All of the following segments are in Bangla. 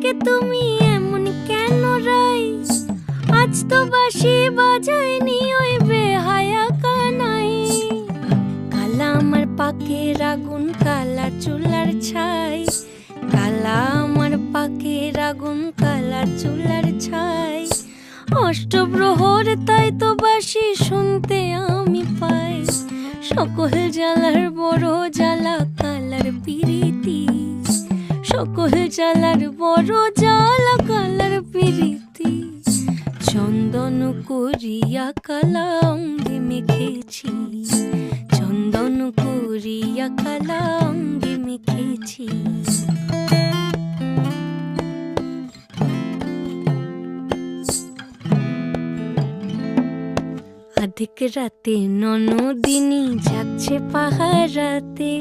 আজকে তুমি এমন কেন রাই আজ তো বাসি বাজায়নি ওই বেহায়া কানাই কালা আমার পাকের আগুন, কালা চুলার ছাই। কালা আমার পাকের আগুন, কালা চুলার ছাই। অষ্টপ্রহর, তাই তো বাসি শুনতে আমি পাই। সকল জ্বালার বড় জ্বালা, কালার পিরিতি। সকল জ্বালার বড় জ্বালা, কালার পিরিতি। চন্দন করিয়া কালা অঙ্গে মেখেছি। চন্দন করিয়া কালা মেখেছি। আধিক রাতে ননদিনী যাচ্ছে পাহারাতে।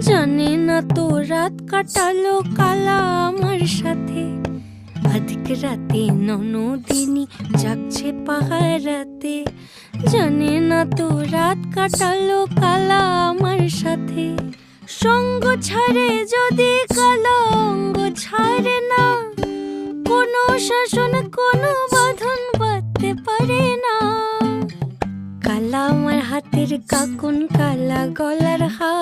জানে না তো রাত কাটালো কালা আমার সাথে। আধিক রাতে ননদিনী যাচ্ছে পাহারাতে। জানে না তো রাত কাটালো কালা আমার সাথে। সঙ্গ ছাড়ে যদি কালা অঙ্গ ছাড়ে না, কোনো শাসন, কোনো বাঁধন বাঁধতে পারে না। কালা আমার হাতের কাকুন, কালা গলার হার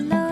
love.